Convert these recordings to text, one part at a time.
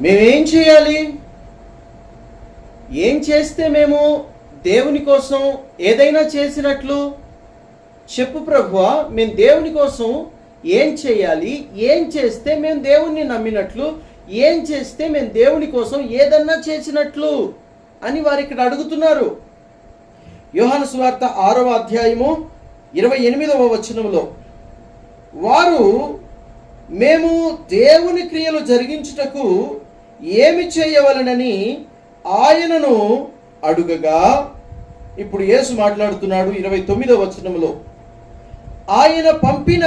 మేమేం చేయాలి? ఏం చేస్తే మేము దేవుని కోసం ఏదైనా చేసినట్లు? చెప్పు ప్రభువా మేము దేవుని కోసం ఏం చేయాలి? ఏం చేస్తే మేము దేవుణ్ణి నమ్మినట్లు? ఏం చేస్తే మేము దేవుని కోసం ఏదన్నా చేసినట్లు? అని వారు ఇక్కడ అడుగుతున్నారు. యోహాను సువార్త ఆరవ అధ్యాయము ఇరవై ఎనిమిదవ వచనంలో వారు మేము దేవుని క్రియలు జరిగించుటకు ఏమి చేయవలనని ఆయనను అడుగగా ఇప్పుడు యేసు మాట్లాడుతున్నాడు ఇరవై తొమ్మిదవ వచనంలో ఆయన పంపిన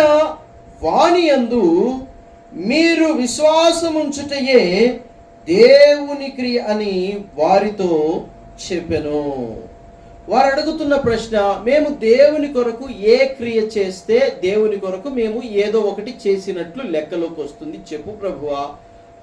వాణి యందు మీరు విశ్వాసముంచుటయే దేవుని క్రియ అని వారితో చెప్పెను. వారు అడుగుతున్న ప్రశ్న మేము దేవుని కొరకు ఏ క్రియ చేస్తే దేవుని కొరకు మేము ఏదో ఒకటి చేసినట్లు లెక్కలోకి వస్తుంది. చెప్పు ప్రభువా.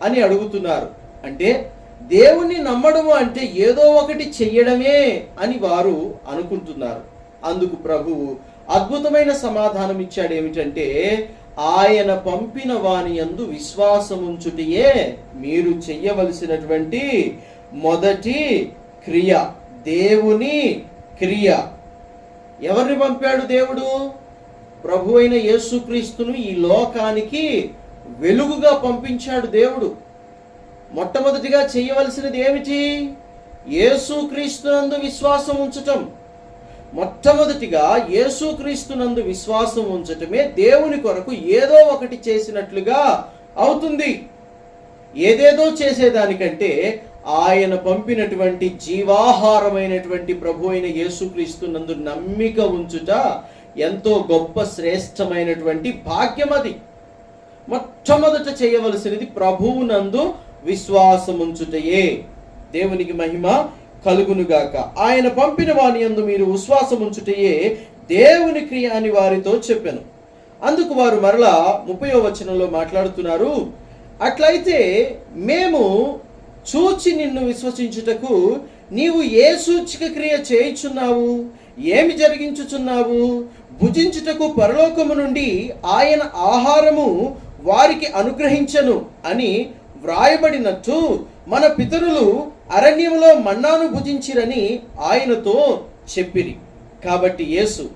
అని అడుగుతున్నారు. అంటే దేవుణ్ణి నమ్మడము అంటే ఏదో ఒకటి చెయ్యడమే అని వారు అనుకుంటున్నారు. అందుకు ప్రభువు అద్భుతమైన సమాధానం ఇచ్చాడు ఏమిటంటే ఆయన పంపిన వాని యందు విశ్వాసముంచుటియే మీరు చెయ్యవలసినటువంటి మొదటి క్రియ దేవుని క్రియ. ఎవరిని పంపాడు దేవుడు? ప్రభు అయిన యేసుక్రీస్తును ఈ లోకానికి వెలుగుగా పంపించాడు దేవుడు. మొట్టమొదటిగా చేయవలసినది ఏమిటి? యేసుక్రీస్తునందు విశ్వాసం ఉంచటం. మొట్టమొదటిగా యేసుక్రీస్తునందు విశ్వాసం ఉంచటమే దేవుని కొరకు ఏదో ఒకటి చేసినట్లుగా అవుతుంది. ఏదేదో చేసేదానికంటే ఆయన పంపినటువంటి జీవాహారమైనటువంటి ప్రభు అయిన యేసుక్రీస్తునందు నమ్మిక ఉంచుట ఎంతో గొప్ప శ్రేష్టమైనటువంటి భాగ్యం అది మొట్టమొదట చేయవలసినది ప్రభువునందు విశ్వాసముంచుటయే. దేవునికి మహిమ కలుగునుగాక. ఆయన పంపిన వాని అందు మీరు విశ్వాసముంచుటయే దేవుని క్రియ అని వారితో చెప్పాను. అందుకు వారు మరలా ముప్పయో వచనంలో మాట్లాడుతున్నారు. అట్లయితే మేము చూచి నిన్ను విశ్వసించుటకు నీవు ఏ సూచిక క్రియ చేయుచున్నావు? ఏమి జరిగించుచున్నావు? భుజించుటకు పరలోకము నుండి ఆయన ఆహారము వారికి అనుగ్రహించను అని వ్రాయబడినట్టు మన పితరులు అరణ్యంలో మన్నాను భుజించిరని ఆయనతో చెప్పిరి. కాబట్టి యేసు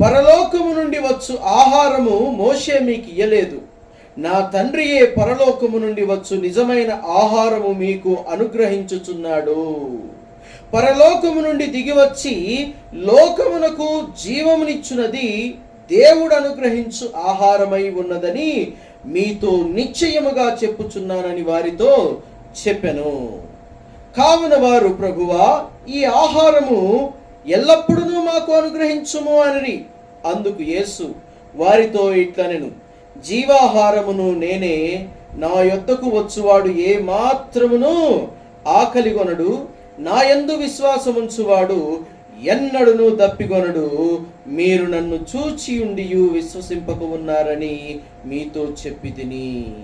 పరలోకము నుండి వచ్చు ఆహారము మోషే మీకు ఇయ్యలేదు. నా తండ్రియే పరలోకము నుండి వచ్చు నిజమైన ఆహారము మీకు అనుగ్రహించుచున్నాడు. పరలోకము నుండి దిగివచ్చి లోకమునకు జీవమునిచ్చునది దేవుడు అనుగ్రహించు ఆహారమై ఉన్నదని మీతో నిశ్చయముగా చెప్పుచున్నానని వారితో చెప్పెను. కావున వారు ప్రభువా ఈ ఆహారము ఎల్లప్పుడూ మాకు అనుగ్రహించుము అని అందుకు యేసు వారితో ఇట్లనెను జీవాహారమును నేనే నా యొద్దకు వచ్చువాడు ఏ మాత్రమును ఆకలిగొనడు నా యందు విశ్వాసముంచువాడు ఎన్నడును దప్పికొనడు. మీరు నన్ను చూచి ఉండియు విశ్వసింపక ఉన్నారని మీతో చెప్పి తిని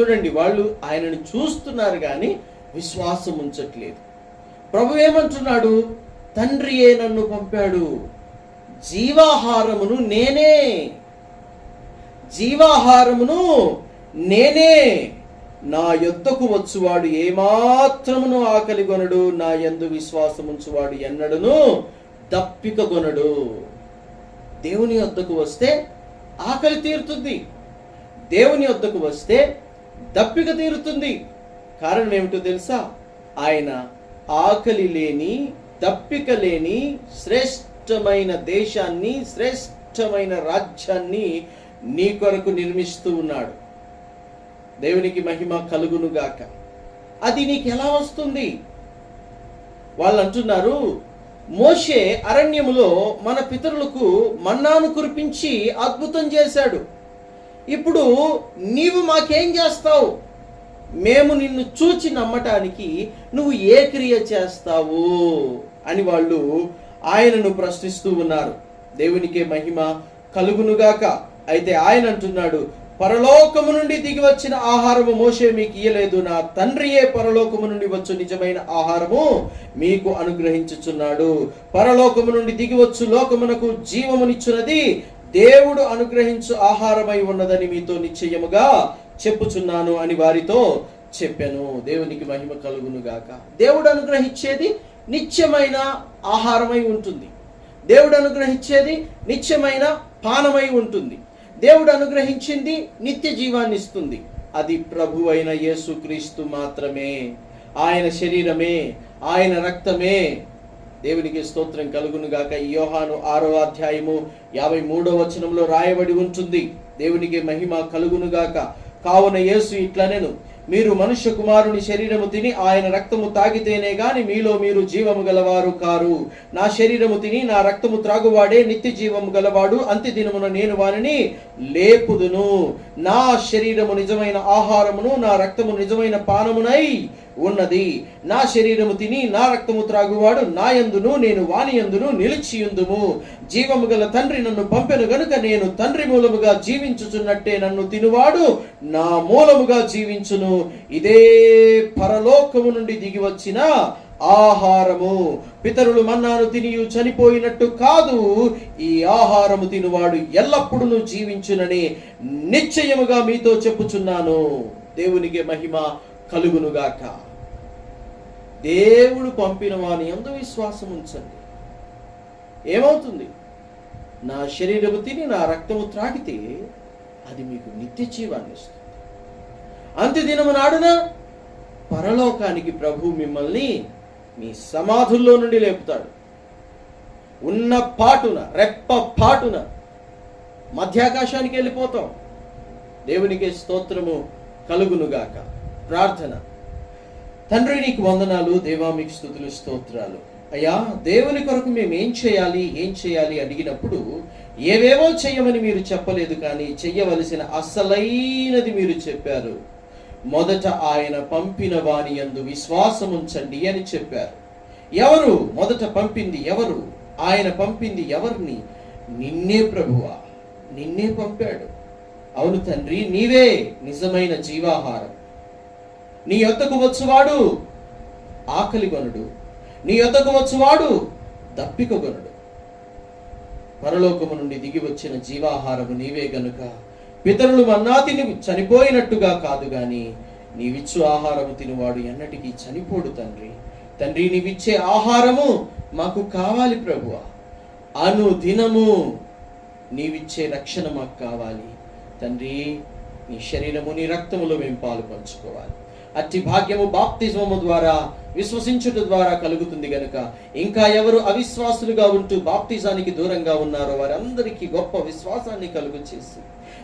చూడండి వాళ్ళు ఆయనను చూస్తున్నారు కానీ విశ్వాసం ఉంచట్లేదు. ప్రభు ఏమంటున్నాడు? తండ్రియే నన్ను పంపాడు? జీవాహారమును నేనే. జీవాహారమును నేనే. నా యొద్దకు వచ్చువాడు ఏమాత్రమును ఆకలి కొనడు నా యందు విశ్వాసముంచువాడు ఎన్నడును దప్పిక కొనడు. దేవుని వద్దకు వస్తే ఆకలి తీరుతుంది. దేవుని వద్దకు వస్తే దప్పిక తీరుతుంది. కారణం ఏమిటో తెలుసా? ఆయన ఆకలి లేని దప్పిక లేని శ్రేష్టమైన దేశాన్ని శ్రేష్టమైన రాజ్యాన్ని నీ కొరకు నిర్మిస్తూ ఉన్నాడు. దేవునికి మహిమ కలుగునుగాక అది నీకు ఎలా వస్తుంది? వాళ్ళు అంటున్నారు మోషే అరణ్యములో మన పితరులకు మన్నాను కురిపించి అద్భుతం చేశాడు. ఇప్పుడు నీవు మాకేం చేస్తావు? మేము నిన్ను చూచి నమ్మటానికి నువ్వు ఏ క్రియ చేస్తావు? అని వాళ్ళు ఆయనను ప్రశ్నిస్తూ ఉన్నారు. దేవునికే మహిమ కలుగునుగాక అయితే ఆయన అంటున్నాడు పరలోకము నుండి దిగి వచ్చిన ఆహారము మోసే మీకు ఇయ్యలేదు. నా తండ్రియే పరలోకము నుండి వచ్చు నిజమైన ఆహారము మీకు అనుగ్రహించుచున్నాడు. పరలోకము నుండి దిగి వచ్చు లోకమునకు జీవమునిచ్చున్నది దేవుడు అనుగ్రహించు ఆహారమై ఉన్నదని మీతో నిశ్చయముగా చెప్పుచున్నాను అని వారితో చెప్పాను. దేవునికి మహిమ కలుగును గాక. దేవుడు అనుగ్రహించేది నిత్యమైన ఆహారమై ఉంటుంది. దేవుడు అనుగ్రహించేది నిత్యమైన పానమై ఉంటుంది. దేవుడు అనుగ్రహించింది నిత్య జీవాన్ని ఇస్తుంది. అది ప్రభు అయిన యేసుక్రీస్తు మాత్రమే. ఆయన శరీరమే ఆయన రక్తమే. దేవునికి స్తోత్రం కలుగును గాక. ఈ యోహాను ఆరో అధ్యాయము యాభై మూడో వచనంలో రాయబడి ఉంటుంది. దేవునికి మహిమ కలుగును గాక. కావున యేసు ఇట్లనెను. మీరు మనుష్య కుమారుని శరీరము తిని ఆయన రక్తము తాగితేనే గాని మీలో మీరు జీవము గలవారు కారు. నా శరీరము తిని నా రక్తము త్రాగువాడే నిత్య జీవము గలవాడు. అంత్య దినమున నేను వానిని లేపుదును. నా శరీరము నిజమైన ఆహారమును నా రక్తము నిజమైన పానమునై ఉన్నది. నా శరీరము తిని నా రక్తము త్రాగువాడు నా యందును నేను వాని యందును నిలిచియుందుము. జీవము గల తండ్రి నన్ను పంపెను గనుక నేను తండ్రి మూలముగా జీవించుచున్నట్టే నన్ను తినువాడు నా మూలముగా జీవించును. ఇదే పరలోకము నుండి దిగి వచ్చిన ఆహారము. పితరులు మన్నాను తినియు చనిపోయినట్టు కాదు. ఈ ఆహారము తినువాడు ఎల్లప్పుడూ జీవించునని నిశ్చయముగా మీతో చెప్పుచున్నాను. దేవునికి మహిమ కలుగునుగాక. దేవుడు పంపిన వాని ఎందు విశ్వాసం ఉంచండి. ఏమవుతుంది? నా శరీరము తిని నా రక్తము త్రాగితే అది మీకు నిత్య జీవాన్ని ఇస్తుంది. అంత్య దినము నాడున పరలోకానికి ప్రభు మిమ్మల్ని మీ సమాధుల్లో నుండి లేపుతాడు. ఉన్న పాటున రెప్ప పాటున మధ్యాకాశానికి వెళ్ళిపోతాం. దేవునికి స్తోత్రము కలుగునుగాక. ప్రార్థన. తండ్రి నీకు వందనాలు దేవా మీకు స్థుతులు స్తోత్రాలు. అయ్యా దేవుని కొరకు మేము ఏం చేయాలి ఏం చేయాలి అడిగినప్పుడు ఏవేవో చెయ్యమని మీరు చెప్పలేదు కానీ చెయ్యవలసిన అసలైనది మీరు చెప్పారు. మొదట ఆయన పంపిన వాణి యందు విశ్వాసం ఉంచండి అని చెప్పారు. ఎవరు? మొదట పంపింది ఎవరు? ఆయన పంపింది ఎవరిని? నిన్నే ప్రభువా నిన్నే పంపాడు. అవును తండ్రి నీవే నిజమైన జీవాహారం. నీ యొద్దకు వచ్చువాడు ఆకలి కొనుడు. నీ యొద్దకు వచ్చువాడు దప్పిక కొనుడు. పరలోకము నుండి దిగి వచ్చిన జీవాహారము నీవే గనుక. పితరులు అన్నా తిని చనిపోయినట్టుగా కాదు గాని నీవిచ్చు ఆహారము తినువాడు ఎన్నటికీ చనిపోడు తండ్రి. తండ్రి నీవిచ్చే ఆహారము మాకు కావాలి ప్రభువ. అను దినము నీవిచ్చే రక్షణ మాకు కావాలి. తండ్రి నీ శరీరము నీ రక్తములో మేము పాలు పంచుకోవాలి అట్టి భాగ్యము బాప్తిజము ద్వారా విశ్వసించుట ద్వారా కలుగుతుంది గనుక. ఇంకా ఎవరు అవిశ్వాసులుగా ఉంటూ బాప్తిజానికి దూరంగా ఉన్నారో వారందరికీ గొప్ప విశ్వాసాన్ని కలుగు చేసి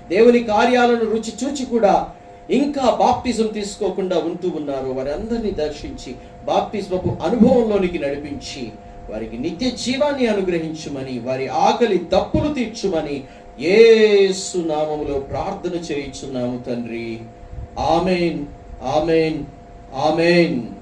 దేవుని కార్యాలను రుచి చూచి కూడా ఇంకా బాప్తిజం తీసుకోకుండా ఉంటూ ఉన్నారు వారందరినీ దర్శించి బాప్తిజమపు అనుభవంలోనికి నడిపించి వారికి నిత్య జీవాన్ని అనుగ్రహించుమని వారి ఆకలి తప్పులు తీర్చుమని ఏసు నామములో ప్రార్థన చేయించున్నాము తండ్రి. ఆమెన్. ఆమెన్. ఆమెన్.